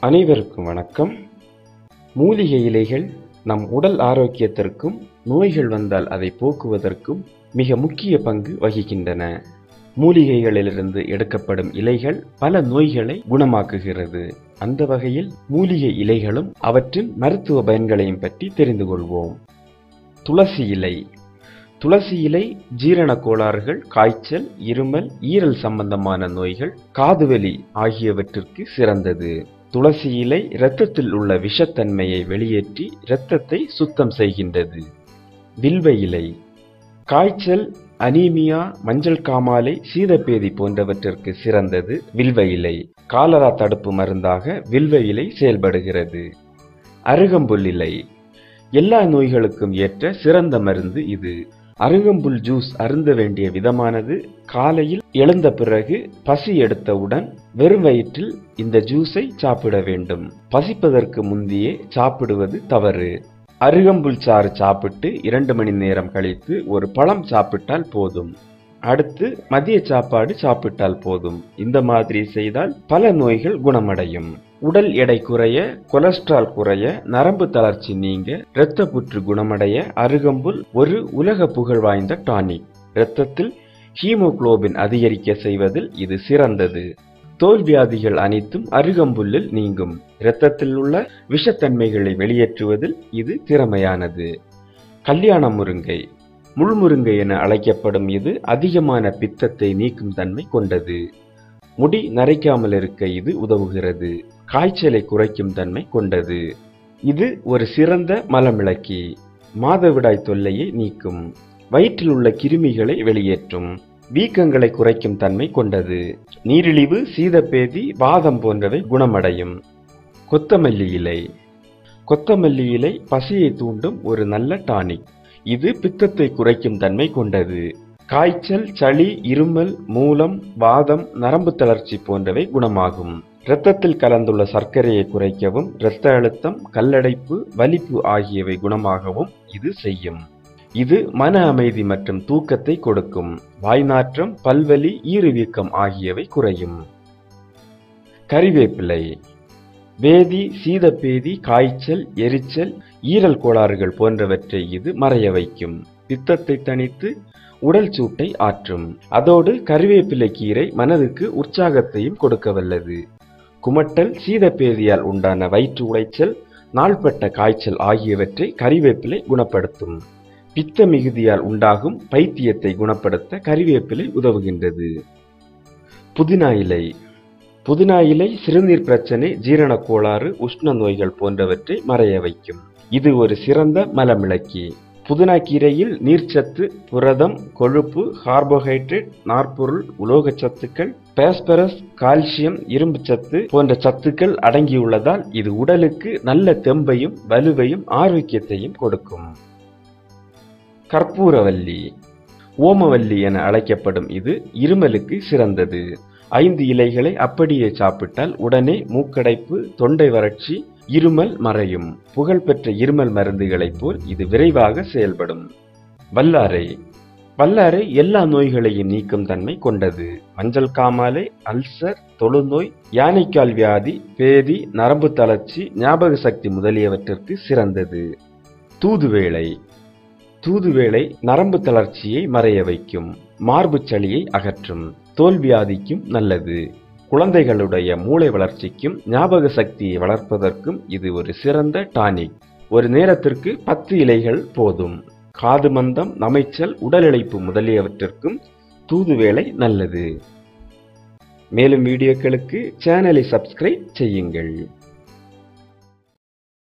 அனைவருக்கும் வணக்கம். மூலிகை இலைகள் நம் உடல் ஆரோக்கியத்திற்கும் நோய்கள் வந்தால் அதை போக்குவதற்கும் மிக முக்கிய பங்கு வகிக்கின்றன. மூலிகைகளிலிருந்து எடுக்கப்படும் இலைகள் பல நோய்களை குணமாக்குகிறது. அந்த வகையில் மூலிகை இலைகளும் அவற்றின் மருத்துவ பயன்களையும் பற்றி தெரிந்து கொள்வோம். துளசி இலை. துளசி இலை ஜீரண கோளாறுகள் காய்ச்சல் இருமல் ஈரல் சம்பந்தமான நோய்கள் காதுவலி ஆகியவற்றிற்கு சிறந்தது. துளசி இலை இரத்தத்தில் உள்ள விஷத்தன்மையை வெளியேற்றி இரத்தத்தை சுத்தம் செய்கின்றது. வில்வ இலை காய்ச்சல் அனீமியா மஞ்சள் காமாலை சீதப்பேதி போன்றவற்றிற்கு சிறந்தது வில்வ இலை. காலரா தடுப்பு மருந்தாக வில்வ இலை செயல்படுகிறது. அருகம்புல் இலை. எல்லா நோய்களுக்கும் ஏற்ற சிறந்த மருந்து இது. அருகம்புல் ஜூஸ் அருந்த வேண்டிய விதமானது காலையில் எழுந்த பிறகு பசி எடுத்தவுடன் வெறும் வயிற்றில் இந்த ஜூஸை சாப்பிட வேண்டும். பசிப்பதற்கு முந்தையே சாப்பிடுவது தவறு. அருகம்புல் சாறு சாப்பிட்டு இரண்டு மணி நேரம் கழித்து ஒரு பழம் சாப்பிட்டால் போதும். அடுத்து மதிய சாப்பாடு சாப்பிட்டால் போதும். இந்த மாதிரி செய்தால் பல நோய்கள் குணமடையும். உடல் எடை குறைய கொலஸ்ட்ரால் குறைய நரம்பு தளர்ச்சி நீங்க இரத்த புற்று குணமடைய அருகம்புல் ஒரு உலக புகழ் வாய்ந்த டானிக். இரத்தத்தில் ஹீமோகுளோபின் அதிகரிக்க செய்வதில் இது சிறந்தது. தோல் வியாதிகள் அனைத்தும் அருகம்புல்லில் நீங்கும். இரத்தத்தில் உள்ள விஷத்தன்மைகளை வெளியேற்றுவதில் இது திறமையானது. கல்யாண முருங்கை. முள்முருங்கை என அழைக்கப்படும் இது அதிகமான பித்தத்தை நீக்கும் தன்மை கொண்டது. முடி நரைக்காமல் இருக்க இது உதவுகிறது. காய்ச்சலை குறைக்கும் தன்மை கொண்டது. இது ஒரு சிறந்த மலமிளக்கி. மாதவிடாய் தொல்லையை நீக்கும். வயிற்றில் உள்ள கிருமிகளை வெளியேற்றும். வீக்கங்களை குறைக்கும் தன்மை கொண்டது. நீரிழிவு சீதப்பேதி வாதம் போன்றவை குணமடையும். கொத்தமல்லி இலை. கொத்தமல்லி இலை பசியை தூண்டும் ஒரு நல்ல டானிக். இது பித்தத்தை குறைக்கும் தன்மை கொண்டது. காய்ச்சல் சளி இருமல் மூலம் வாதம் நரம்பு தளர்ச்சி போன்றவை குணமாகும். இரத்தத்தில் கலந்துள்ள சர்க்கரையை குறைக்கவும் இரத்த அழுத்தம் கல்லடைப்பு வலிப்பு ஆகியவை குணமாகவும் இது செய்யும். இது மன அமைதி மற்றும் தூக்கத்தை கொடுக்கும். வாய்நாற்றம் பல்வலி ஈறுவீக்கம் ஆகியவை குறையும். கறிவேப்பிலை. வேதி சீதப்பேதி காய்ச்சல் எரிச்சல் ஈரல் கோளாறுகள் போன்றவற்றை இது மறைய வைக்கும். பித்தத்தை தணித்து உடல் சூட்டை ஆற்றும். அதோடு கருவேப்பிலை கீரை மனதுக்கு உற்சாகத்தையும் கொடுக்க வல்லது. குமட்டல் சீதப்பேதியால் உண்டான வயிற்று உளைச்சல் நாள்பட்ட காய்ச்சல் ஆகியவற்றை கறிவேப்பிலை குணப்படுத்தும். பித்த மிகுதியால் உண்டாகும் பைத்தியத்தை குணப்படுத்த கறிவேப்பிலை உதவுகின்றது. புதினா இலை. புதினா இலை சிறுநீர் பிரச்சனை ஜீரண கோளாறு உஷ்ண நோய்கள் போன்றவற்றை மறைய வைக்கும். இது ஒரு சிறந்த மலமிளக்கி. புதினா கீரையில் நீர்ச்சத்து புரதம் கொழுப்பு கார்போஹைட்ரேட் நார்பொருள் உலோகச் சத்துக்கள் பேஸ்பரஸ் கால்சியம் இரும்பு சத்து போன்ற சத்துக்கள் அடங்கியுள்ளதால் இது உடலுக்கு நல்ல தெம்பையும் வலுவையும் ஆரோக்கியத்தையும் கொடுக்கும். கற்பூரவல்லி. ஓமவல்லி என அழைக்கப்படும் இது இருமலுக்கு சிறந்தது. ஐந்து இலைகளை அப்படியே சாப்பிட்டால் உடனே மூக்கடைப்பு தொண்டை வறட்சி இருமல் மறையும். புகழ்பெற்ற இருமல் மருந்துகளைப் போல் இது விரைவாக செயல்படும். வல்லாரை. வல்லாரை எல்லா நோய்களையும் நீக்கும் தன்மை கொண்டது. மஞ்சள் காமாலை அல்சர் தொழுநோய் யானைக்கால் வியாதி பேதி நரம்பு தளர்ச்சி ஞாபக சக்தி முதலியவற்றிற்கு சிறந்தது. தூதுவேளை. தூதுவேளை நரம்பு தளர்ச்சியை மறைய வைக்கும். மார்பு சளியை அகற்றும். தோல்வியாதிக்கும் நல்லது. குழந்தைகளுடைய மூளை வளர்ச்சிக்கும் ஞாபக சக்தியை வளர்ப்பதற்கும் இது ஒரு சிறந்த டானிக். ஒரு நேரத்திற்கு பத்து இலைகள் போதும். காது மந்தம் நமைச்சல் உடல் இழைப்பு முதலியவற்றிற்கும் தூதுவேளை நல்லது. மேலும் வீடியோக்களுக்கு சேனலை சப்ஸ்கிரைப் செய்யுங்கள்.